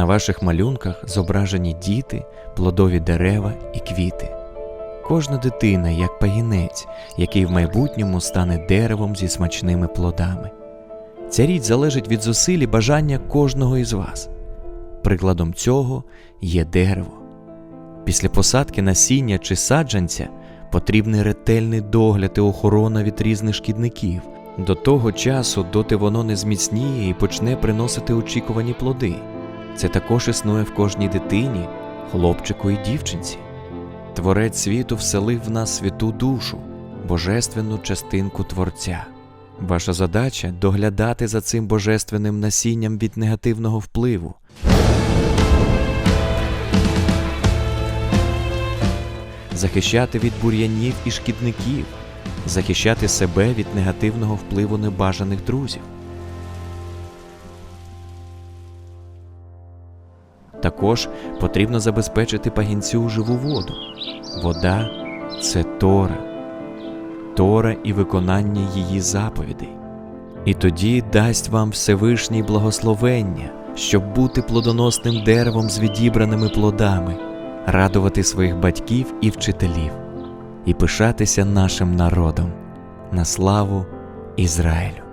На ваших малюнках зображені діти, плодові дерева і квіти. Кожна дитина як пагінець, який в майбутньому стане деревом зі смачними плодами. Ця річ залежить від зусиль і бажання кожного із вас. Прикладом цього є дерево. Після посадки насіння чи саджанця потрібний ретельний догляд і охорона від різних шкідників. До того часу, доти воно не зміцніє і почне приносити очікувані плоди. Це також існує в кожній дитині, хлопчику і дівчинці. Творець світу вселив в нас святу душу, божественну частинку Творця. Ваша задача доглядати за цим божественним насінням від негативного впливу. Захищати від бур'янів і шкідників, захищати себе від негативного впливу небажаних друзів. Також потрібно забезпечити пагінцю живу воду. Вода це Тора, Тора і виконання її заповідей. І тоді дасть вам Всевишній благословення, щоб бути плодоносним деревом з відібраними плодами, радувати своїх батьків і вчителів, і пишатися нашим народом на славу Ізраїлю.